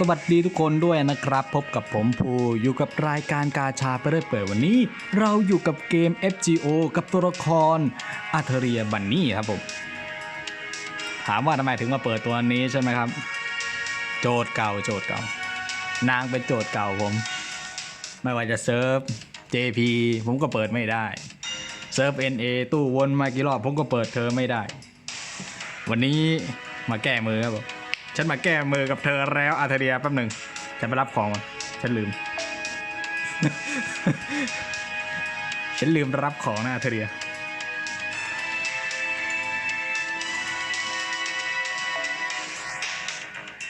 สวัสดีทุกคนด้วยนะครับ พบกับผมภูอยู่กับรายการกาชาไปเรื่อยเปื่อยวันนี้ เราอยู่กับเกม FGO กับตัวละครอาเทเรียบันนี่ครับผม ถามว่าทำไมถึงมาเปิดตัวนี้ใช่ไหมครับ โจทย์เก่าโจทย์เก่า นางเป็นโจทย์เก่าผม ไม่ว่าจะเซิร์ฟ JP ผมก็เปิดไม่ได้เซิร์ฟ NA ตู้วนมากี่รอบผมก็เปิดเธอไม่ได้ วันนี้มาแก้มือครับผม ฉันมาแก้มือกับเธอแล้วอาเทเรียแป๊บหนึ่งฉันไปรับของฉันลืม ฉันลืมรับของนะอาเทเรีย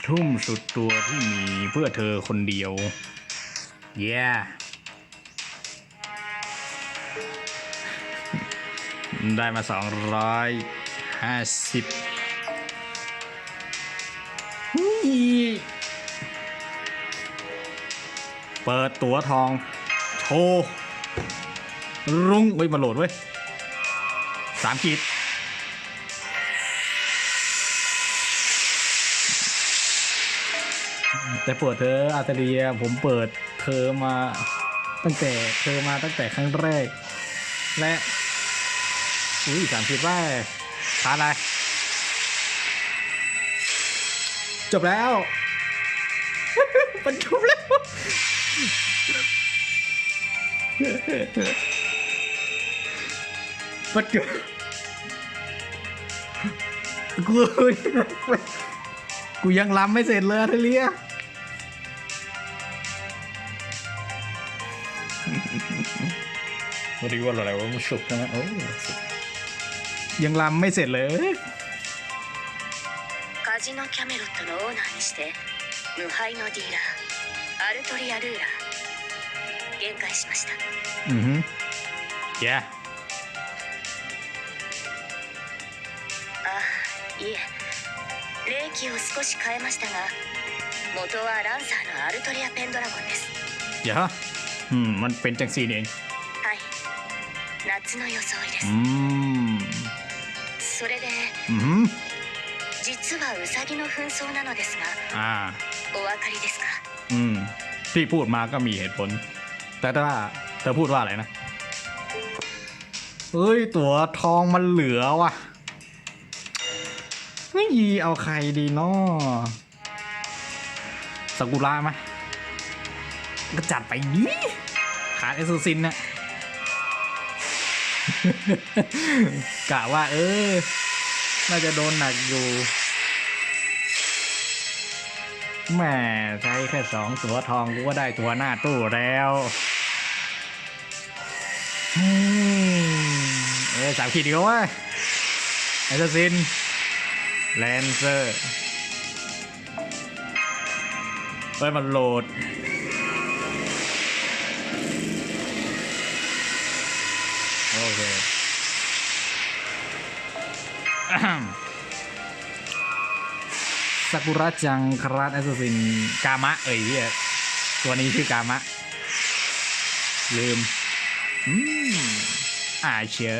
ทุ่มสุดตัวที่มีเพื่อเธอคนเดียว เย้ได้มาสองร้อยห้าสิบ เปิดตัวทอง โชว์รุ้งเว้ยมาโหลดเว้ยสามขีดแต่เปิดเธออาตเรียผมเปิดเธอมาตั้งแต่เธอมาตั้งแต่ครั้งแรก และอุ้ยสามสิบว่าทาอะไร จบแล้ว มันจบแล้ว มันจบกู กูยังล้ำไม่เสร็จเลยอะเทเลีย วันนี้วันอะไรวะมันสุกร์ใช่ไหมโอ้สุกร์ยังล้ำไม่เสร็จเลย カジノキャメロットのオーナーにして無敗のディーラー アルトリアルーラ限界しました。Mm-hmm. Yeah. あいえ。霊気を少し変えましたが元はランサーのアルトリアペンドラゴンです。Yeah. อืมมันはい。夏の装いです。それで実はウサギの紛争なのですがああお分かりですか？ อืม ที่พูดมาก็มีเหตุผล แต่ถ้าเธอพูดว่าอะไรนะเฮ้ย ตั๋วทองมันเหลือว่ะเฮ้ยเอาใครดีเนาะสกุระไหมก็จัดไปดิขาดเอสซินเนี่ยกะว่า เออ น่าจะโดนหนักอยู่ แม่ใช้แค่สองตัวทองกูก็ได้ตัวหน้าตู้แล้วเออสามขีดเดียววะแอสซินแลนเซอร์เฮ้ยมันโหลดโอเค ซากุระจังคราสแอสซินกามะ เอ้ยเหียตัวนี้ชื่อกามะ ลืม อืมอ่าเชีย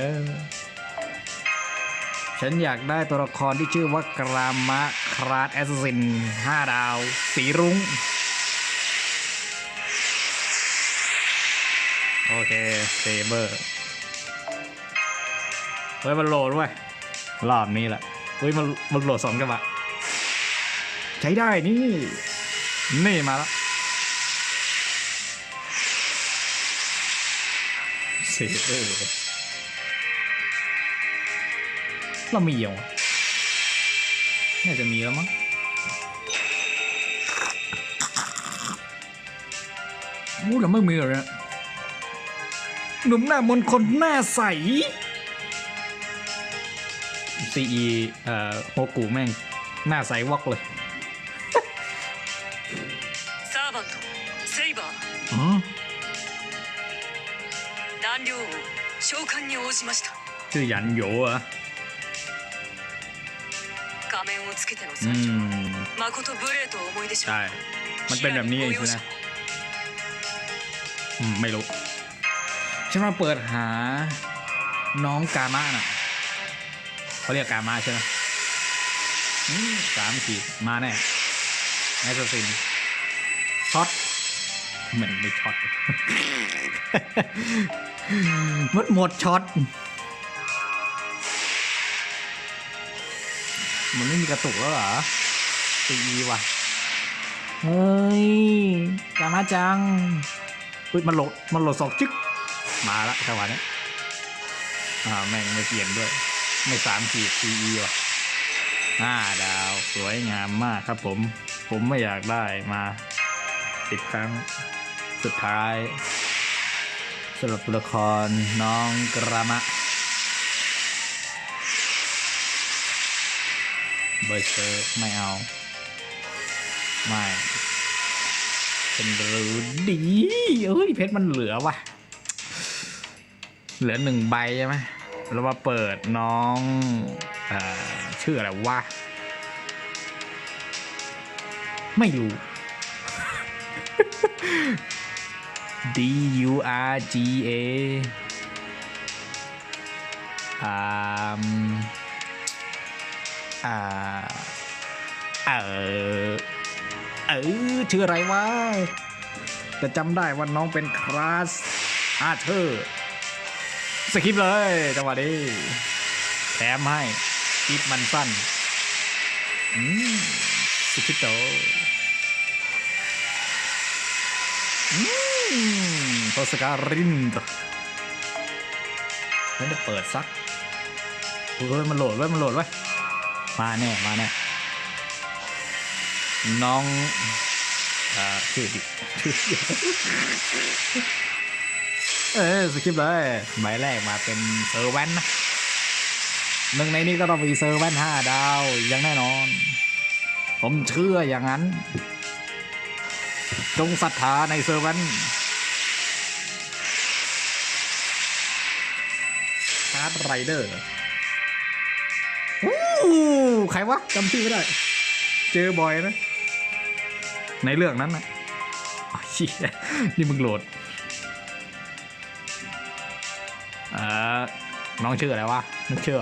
ฉันอยากได้ตัวละครที่ชื่อว่ากรามะคราสแอสซินห้าดาว สีรุ้ง โอเคเซเบอร์เฮ้ยมันโหลดเว้ยรอบนี้แหละเฮ้ยมันมันโหลดสองจังหวะ ใช้ได้นี่ นี่มาแล้วเสีเออเรามีเหรอน่าจะมีแล้วมั้งอู้เราไม่มีเหรอเนี่ยหนุ่มหน้ามนคนหน้าใส CE เอ่อโฮกูแม่ง หน้าใสวอกเลย バトセイバー弾量を召喚に応じましたชื่อหยันโหยเหรอ画面をつけての最อื初ม誠無礼とお思いでしょใช่มันเป็นแบบนี้เองใช่ไมอืมไม่รู้ฉันมาเปิดหาน้องกามาน่ะเขาเรียกกามาใช่ไหมสามขีดมาแน่แอสซิน ช็อตเหมือนไม่ช็อตหมดหมดช็อตมันไม่มีกระตุกแล้วเหรอตีว่ะ เฮ้ยกามาจังอุ้ยมันโหลดมันโหลดสองจึ๊กมาละจังหวะเนี้ยอ่าแม่งไม่เปลี่ยนด้วย ไม่สามขีด CE ว่ะห้าดาว สวยงามมากครับผม ผมไม่อยากได้มา สิบครั้ง สุดท้ายสำหรับตัวละครน้องกระมะเบอร์เซอร์ไม่เอา ไม่เป็นรูดีเอ้ยเพชรมันเหลือว่ะ เหลือหนึ่งใบใช่ไหมแล้วมาเปิดน้องเอ่อชื่ออะไรวะ ไม่รู้ D U R G A อ่ามอ่าเออเออชื่ออะไรวะแต่จำได้ว่าน้องเป็นคลาสอาเธอร์สคริปต์เลยจังหวะนี้แถมให้คลิปมันสั้นอืมสคริปต์โต โทสการินไม่ได้เปิดซักเฮ้ยมันโหลดไว้ยมันโหลดไว้ยมาแน่มาแน่น้องอ่าชื่อดิเออสคริปต์เลยใบแรกมาเป็นเซอร์แวนนะหนึ่งในนี้ก็ต้องมีเซอร์แวนห้าดาวอย่างแน่นอน ผมเชื่ออย่างนั้น จงศรัทธาในเซอร์แวนคาร์ดไรเดอร์ใครวะจำชื่อไม่ได้ เจอบ่อยนะ ในเรื่องนั้นนะอ๋อเหี้ยนี่มึงโหลดเอ่อน้องชื่ออะไรวะนึกชื่อ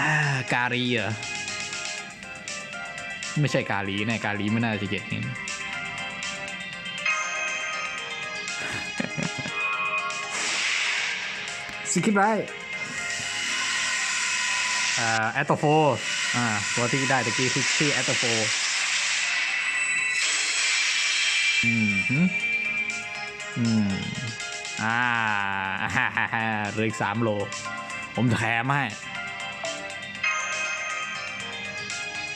อ่าการีเหรอ ไม่ใช่กาลีแน่การีไม่น่าจะเขียนเห็นสกิปไรอ่าแอตโตโฟอ่าตัวที่ได้ตะกี้คือชื่อแอตโตโฟอืมหืมอืมอ่าเหลืออีกสามโล ผมแถมให้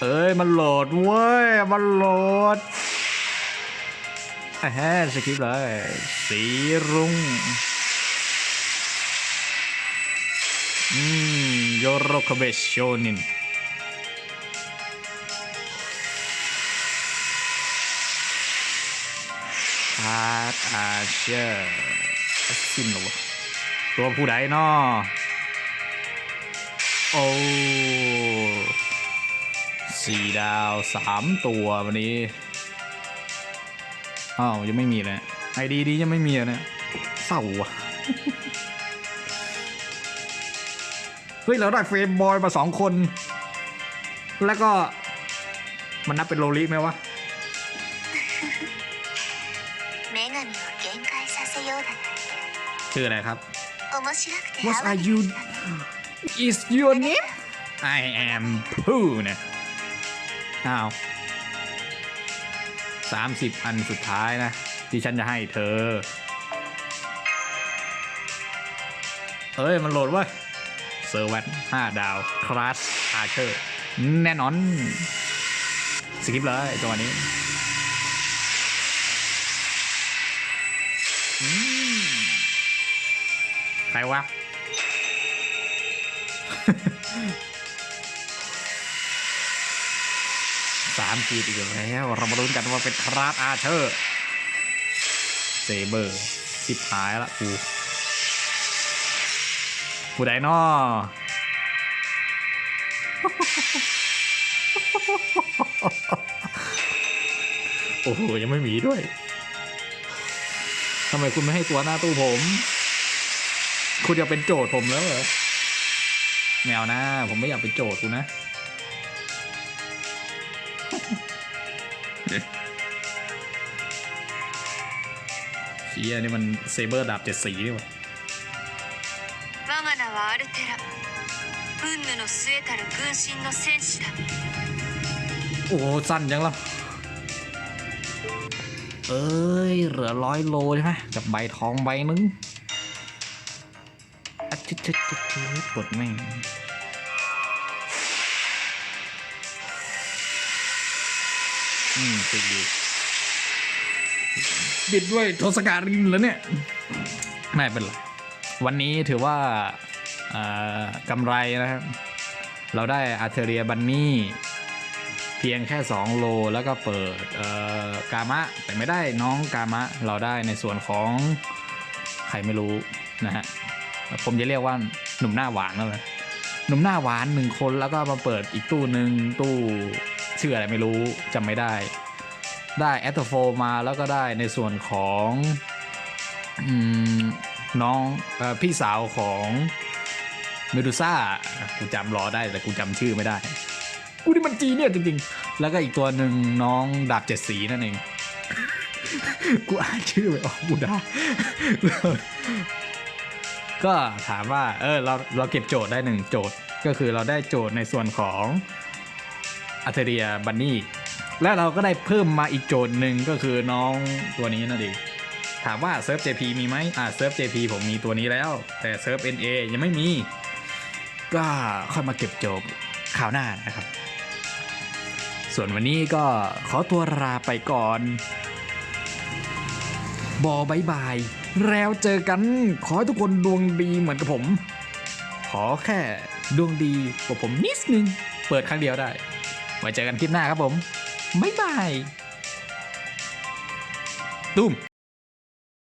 เอ้ยมันโหลดเว้ยมันโหลดแฮสคริปต์เลยสีรุ้งอืมโยโรคาเบชโชนินฮาร์ดอาเชอร์สิ้นหรอวตัวผู้ใดนอโอ้ สี่ดาวสามตัววันนี้ อ้าวยังไม่มีเลยไอดีดียังไม่มีเลยเศร้าอะเฮ้ยเราได้เฟรมบอยมาสองคน แล้วก็มันนับเป็นโลลิไหมวะคืออะไรครับ What are you is your name I am Pooh นะ อ้าวสามสิบอันสุดท้ายนะ ที่ฉันจะให้เธอ เอ้ย มันโหลดว้ยเซอร์แวนห้าดาว คลาสอาเชอร์แน่นอน สกิปเลยจังหวะนี้ใครวะ สามขีดอีกแล้ว เรามาลุ้นกันว่าเป็นคราสอาเธอร์เซเบอร์สิบหายละกูผู้ใดนอโอ้โห ยังไม่มีด้วยทำไมคุณไม่ให้ตัวหน้าตู้ผม คุณอยากเป็นโจทย์ผมแล้วเหรอแมวนะ ผมไม่อยากเป็นโจทย์คุณนะ เชียนี่มันเซเบอร์ดาบเจ็ดสีนี่หว่า 我が名はアルテラウンヌの末たる軍神の戦士だ โอ้โหสั้นจังล่ะเอ้ย เหลือร้อยโลใช่ไหมกับใบทองใบนึงอะชิดชิดชิดชิดกดแม่ง อืมติดอยู่บิดด้วยโทสการินแล้วเนี่ย ไม่เป็นไร วันนี้ถือว่าอากำไรนะครับ เราได้อาร์เทเรียบันนี่เพียงแค่ 2 โลแล้วก็เปิดกามะ แต่ไม่ได้น้องกามะ เราได้ในส่วนของใครไม่รู้นะฮะ ผมจะเรียกว่าหนุ่มหน้าหวานนั่นะหนุ่มหน้าหวานหนึ่งคนแล้วก็มาเปิดอีกตู้หนึ่งตู้ ชื่ออะไรไม่รู้จำไม่ได้ ได้แอตโฟมาแล้วก็ได้ในส่วนของอน้องอพี่สาวของเมดูซ่ากูจำรอได้แต่กูจำชื่อไม่ได้กูนี่มันจีเนี่ยจริงๆ แล้วก็อีกตัวหนึ่งน้องดาบเจ็ดสีนั่นเอง กูอ่านชื่อไม่ออกกูได้ก็ถามว่า เออ เราเราเก็บโจทย์ได้หนึ่งโจทย์ ก็คือเราได้โจทย์ในส่วนของ อัเทเรียบันนี่และเราก็ได้เพิ่มมาอีกโจทย์หนึ่งก็คือน้องตัวนี้นั่นเองถามว่าเซิร์ฟ JP มีไหมอ่าเซิร์ฟ JP ผมมีตัวนี้แล้ว แต่เซิร์ฟ NA ยังไม่มี ก็ค่อยมาเก็บโจทย์ข่าวหน้านะครับ ส่วนวันนี้ก็ขอตัวลาไปก่อน บอบายบาย แล้วเจอกัน ขอให้ทุกคนดวงดีเหมือนกับผม ขอแค่ดวงดีกว่าผมนิดนึง เปิดครั้งเดียวได้ ไว้เจอกันคลิปหน้าครับผม บ๊ายบายตุ้ม